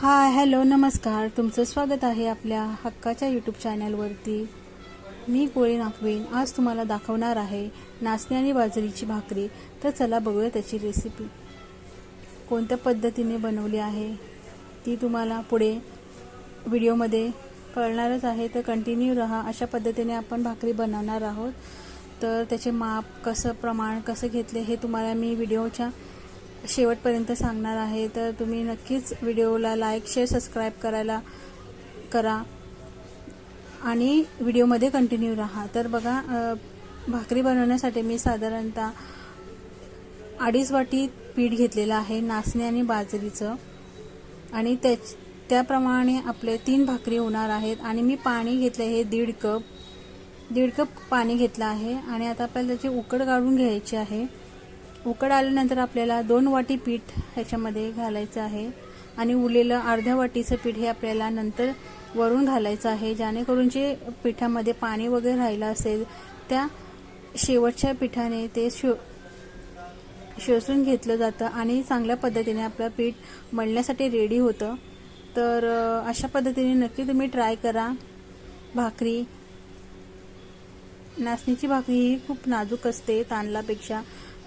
Hi hello नमस्कार. तुमचं स्वागत आहे आपल्या हक्काच्या यूट्यूब चॅनलवरती मी कोळी नागवीन आज तुम्हाला दाखवणार आहे नाचणी आणि बाजरीची भाकरी. तर चला बघूया त्याची रेसिपी कोणत्या पद्धतीने बनवली आहे ती तुम्हाला पुढे व्हिडिओमध्ये कळणारच आहे. तर कंटिन्यू राहा. अशा पद्धतीने आपण भाकरी बनवणार आहोत. तर त्याचे माप कसं प्रमाण कसं घेतले हे तुम्हाला मी व्हिडिओच्या शेवटपर्यंत सांगणार आहे तर तुम्ही नक्कीच व्हिडिओला लाईक शेअर सबस्क्राईब करायला करा. आणि व्हिडिओमध्ये कंटिन्यू राहा. तर बघा भाकरी बनवण्यासाठी मी साधारणतः अडीच वाटी पीठ घेतलेलं आहे नाचणी आणि बाजरीचं. आणि त्याच त्याप्रमाणे आपले तीन भाकरी होणार आहेत. आणि मी पाणी घेतलं आहे दीड कप. दीड कप पाणी घेतलं आहे. आणि आता आपल्याला त्याची उकड काढून घ्यायची आहे. उकड आल्यानंतर आपल्याला दोन वाटी पीठ ह्याच्यामध्ये घालायचं आहे. आणि उरलेलं अर्ध्या वाटीचं पीठ हे आपल्याला नंतर वरून घालायचं आहे. जेणेकरून जे पिठामध्ये पाणी वगैरे राहिलं असेल त्या शेवटच्या पिठाने ते शो शोषून घेतलं जातं आणि चांगल्या पद्धतीने आपलं पीठ मळण्यासाठी रेडी होतं. तर अशा पद्धतीने नक्की तुम्ही ट्राय करा. भाकरी. नाचणीची भाकरी ही खूप नाजूक असते तांदळापेक्षा.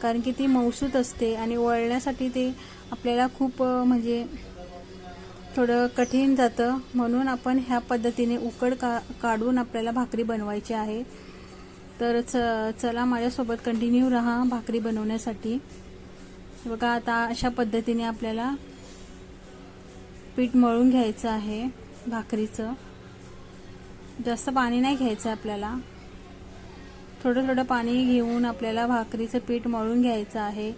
कारण की ती मौसूत असते आणि वळण्यासाठी ते आपल्याला खूप म्हणजे थोडं कठीण जातं. म्हणून आपण ह्या पद्धतीने उकड का काढून आपल्याला भाकरी बनवायची आहे. तर च चला माझ्यासोबत कंटिन्यू राहा भाकरी बनवण्यासाठी. बघा आता अशा पद्धतीने आपल्याला पीठ मळून घ्यायचं आहे भाकरीचं. जास्त पाणी नाही घ्यायचं आपल्याला. थोडं थोडं पाणी घेऊन आपल्याला भाकरीचं पीठ मळून घ्यायचं आहे.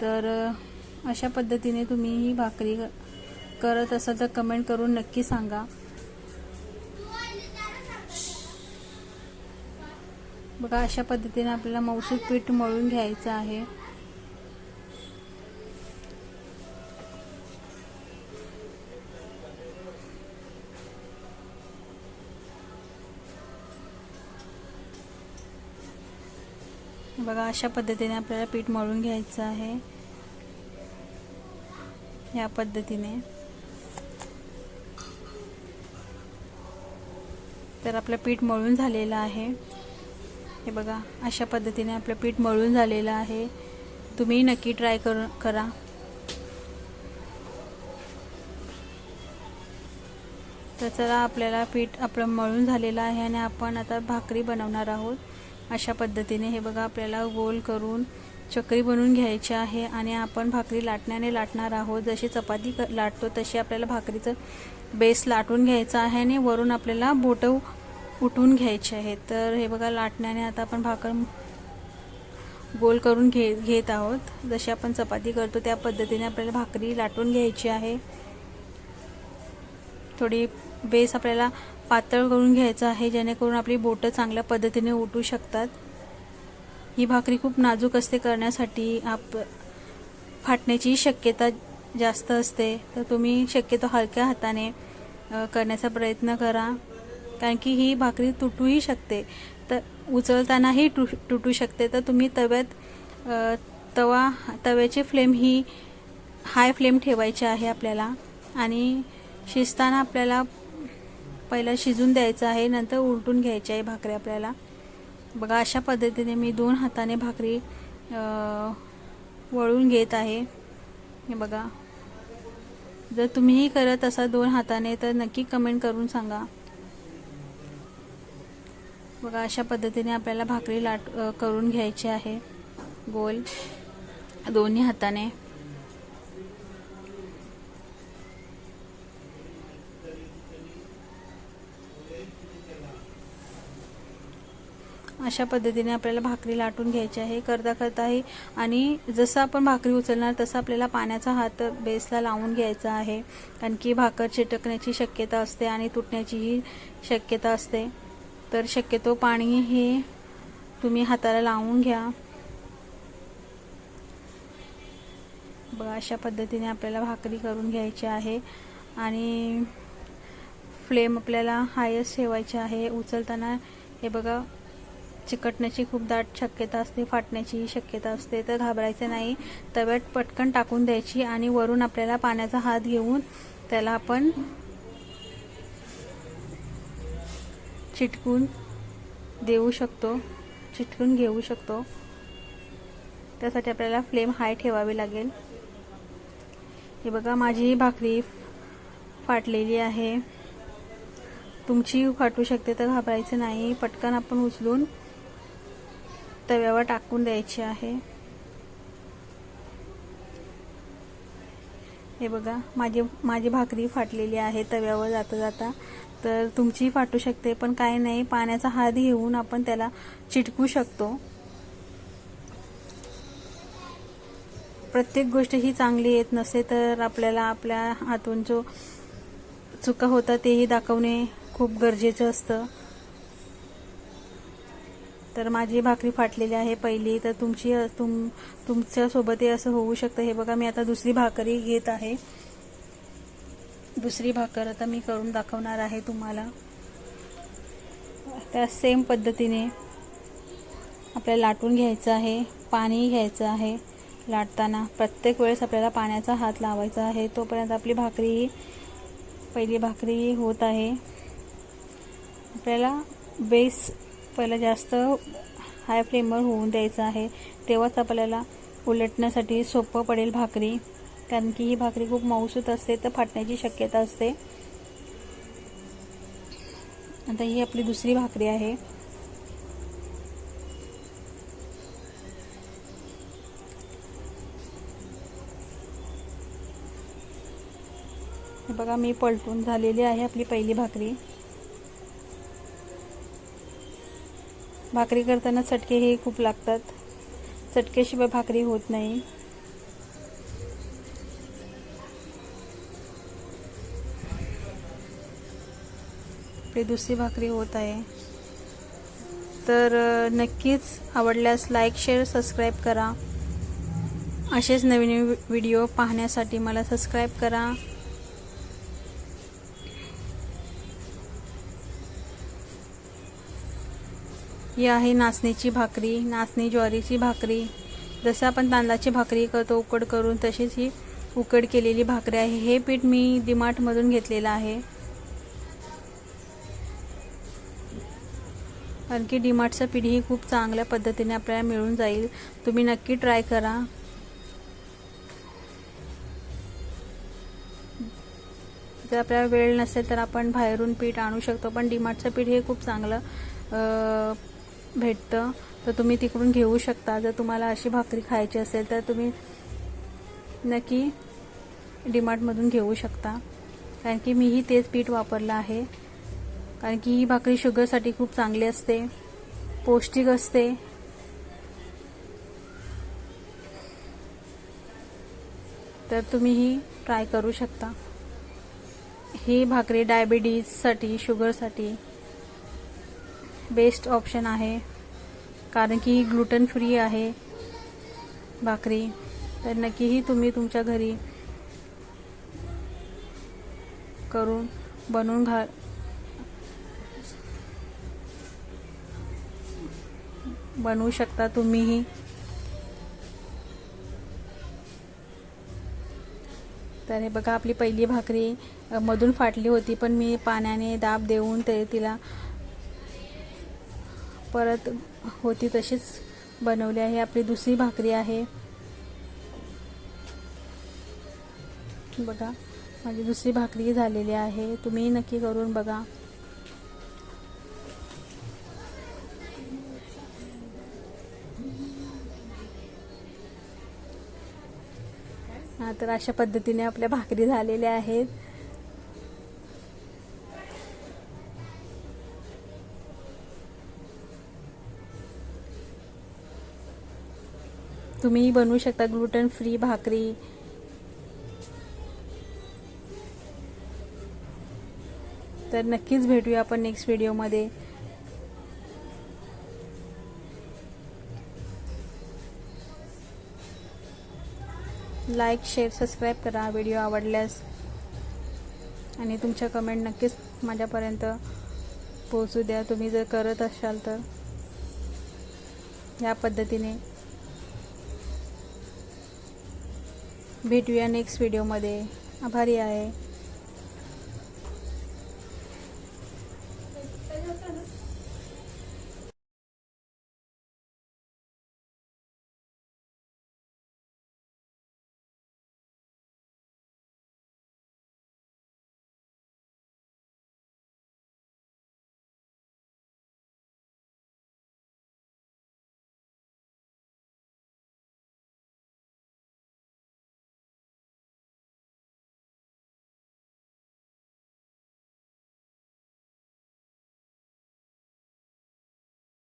तर अशा पद्धतीने तुम्ही ही भाकरी करत असाल तर कमेंट करून नक्की सांगा. बघा अशा पद्धतीने आपल्याला मौसूद पीठ मळून घ्यायचं आहे. बघा अशा पद्धतीने आपल्याला पीठ मळून घ्यायचं आहे. या पद्धतीने. तर आपलं पीठ मळून झालेलं आहे. हे बघा अशा पद्धतीने आपलं पीठ मळून झालेलं आहे. तुम्ही नक्की ट्राय कर करा. तर चला आपल्याला पीठ आपलं मळून झालेलं आहे आणि आपण आता भाकरी बनवणार आहोत. अशा पद्धतीने हे बघा आपल्याला गोल करून चकरी बनवून घ्यायची आहे आणि आपण भाकरी लाटण्याने लाटणार आहोत. जशी चपाती लाटतो तशी आपल्याला भाकरीचं बेस लाटून घ्यायचं आहे आणि वरून आपल्याला बोटं उठून घ्यायचे आहेत. तर हे बघा लाटण्याने आता आपण भाकर गोल करून घे घेत आहोत. जशी आपण चपाती करतो त्या पद्धतीने आपल्याला भाकरी लाटून घ्यायची आहे. थोडी बेस आपल्याला पातळ करून घ्यायचं आहे जेणेकरून आपली बोटं चांगल्या पद्धतीने उठू शकतात. ही भाकरी खूप नाजूक असते करण्यासाठी. आप फाटण्याची शक्यता जास्त असते. तर तुम्ही शक्यतो हलक्या हाताने करण्याचा प्रयत्न करा. कारण की ही भाकरी तुटूही शकते. तर उचलतानाही तु तुटू शकते. तर तुम्ही तव्यात तवा तव्याची फ्लेम ही हाय फ्लेम ठेवायची आहे आपल्याला. आणि शिजताना आपल्याला पहिला शिजून द्यायचं आहे नंतर उलटून घ्यायची आहे भाकरी आपल्याला. बघा अशा पद्धतीने मी दोन हाताने भाकरी वळून घेत आहे. हे बघा. जर तुम्हीही करत असाल दोन हाताने तर नक्की कमेंट करून सांगा. बघा अशा पद्धतीने आपल्याला भाकरी लाट करून घ्यायची आहे. गोल. दोन्ही हाताने. अशा पद्धतीने आपल्याला भाकरी लाटून घ्यायची आहे करता करताही. आणि जसं आपण भाकरी उचलणार तसं आपल्याला पाण्याचा हात बेसला लावून घ्यायचा आहे. कारण की भाकर चिटकण्याची शक्यता असते आणि तुटण्याचीही शक्यता असते. तर शक्यतो पाणी हे तुम्ही हाताला लावून घ्या. बघा अशा पद्धतीने आपल्याला भाकरी करून घ्यायची आहे. आणि फ्लेम आपल्याला हायस्ट ठेवायची आहे. उचलताना हे बघा चिकटण्याची खूप दाट शक्यता असते फाटण्याचीही शक्यता असते. तर घाबरायचं नाही. तव्यात पटकन टाकून द्यायची आणि वरून आपल्याला पाण्याचा हात घेऊन त्याला आपण चिटकून देऊ शकतो. चिटकून घेऊ शकतो. त्यासाठी आपल्याला फ्लेम हाय ठेवावी लागेल. हे बघा माझी भाकरी फाटलेली आहे. तुमची फाटू शकते तर घाबरायचं नाही. पटकन आपण उचलून तव्यावर टाकून द्यायची आहे. हे बघा माझी माझी भाकरी फाटलेली आहे तव्यावर जाता जाता. तर तुमचीही फाटू शकते पण काय नाही पाण्याचा हात घेऊन आपण त्याला चिटकू शकतो. प्रत्येक गोष्ट ही चांगली येत नसते तर आपल्याला आपल्या हातून जो चुका होता तेही दाखवणे खूप गरजेचं असतं. तर माझी भाकरी फाटलेली आहे पहिली. तर तुमची तुम तुमच्यासोबतही असं होऊ शकतं. हे बघा मी आता दुसरी भाकरी घेत आहे. दुसरी भाकर आता मी करून दाखवणार आहे तुम्हाला. त्या सेम पद्धतीने आपल्याला लाटून घ्यायचं आहे पाणी घ्यायचं आहे लाटताना. प्रत्येक वेळेस आपल्याला पाण्याचा हात लावायचा आहे. तोपर्यंत आपली भाकरी पहिली भाकरी होत आहे. आपल्याला बेस पहिला जास्त हाय फ्लेमवर होऊन द्यायचं आहे. तेव्हाच आपल्याला उलटण्यासाठी सोपं पडेल भाकरी. कारण की ही भाकरी खूप मऊसूत असते तर फाटण्याची शक्यता असते. आता ही आपली दुसरी भाकरी आहे. बघा मी पलटून झालेली आहे आपली पहिली भाकरी. भाकरी करताना चटके हे खूप लागतात. चटकेशिवाय भाकरी होत नाही. आपली दुसरी भाकरी होत आहे. तर नक्कीच आवडल्यास लाईक शेअर सबस्क्राईब करा. असेच नवीन व्हिडिओ पाहण्यासाठी मला सबस्क्राईब करा. ही आहे नाचणीची भाकरी नाचणी ज्वारीची भाकरी. जसं आपण तांदळाची भाकरी करतो उकड करून तशीच ही उकड केलेली भाकरी आहे. हे पीठ मी डिमार्टमधून घेतलेलं आहे. कारण की डीमार्टचं पीठ ही खूप चांगल्या पद्धतीने आपल्याला मिळून जाईल. तुम्ही नक्की ट्राय करा. जर आपल्याला वेळ नसेल तर आपण बाहेरून पीठ आणू शकतो पण डिमार्टचं पीठ हे खूप चांगलं भेटतं तर तुम्ही तिकडून घेऊ शकता. जर तुम्हाला अशी भाकरी खायची असेल तर तुम्ही नक्की डीमार्टमधून घेऊ शकता. कारण की मीही तेच पीठ वापरलं आहे. कारण की ही भाकरी शुगरसाठी खूप चांगली असते पौष्टिक असते. तर तुम्ही ही ट्राय करू शकता. ही भाकरी डायबिटीजसाठी शुगरसाठी बेस्ट ऑप्शन आहे. कारण की ही ग्लुटन फ्री आहे. भाकरी. तर नक्कीही तुम्ही तुमच्या घरी करून बनवून घा बनवू शकता तुम्हीही. तर हे बघा आपली पहिली भाकरी मधून फाटली होती पण मी पाण्याने दाब देऊन ते तिला परत होती तशीच बनवली आहे. आपली दुसरी भाकरी आहे. बघा माझी दुसरी भाकरी झालेली आहे. तुम्ही नक्की करून बघा. तर अशा पद्धतीने आपल्या भाकरी झालेल्या आहेत. तुम्ही बनवू शकता ग्लुटन फ्री भाकरी. तर नक्कीच भेटूया आपण नेक्स्ट व्हिडिओमध्ये लाईक शेअर सबस्क्राईब करा व्हिडिओ आवडल्यास. आणि तुमच्या कमेंट नक्कीच माझ्यापर्यंत पोहोचू द्या. तुम्ही जर करत असाल तर. या पद्धतीने. भेटूया नेक्स्ट व्हिडिओमध्ये आभारी आहे.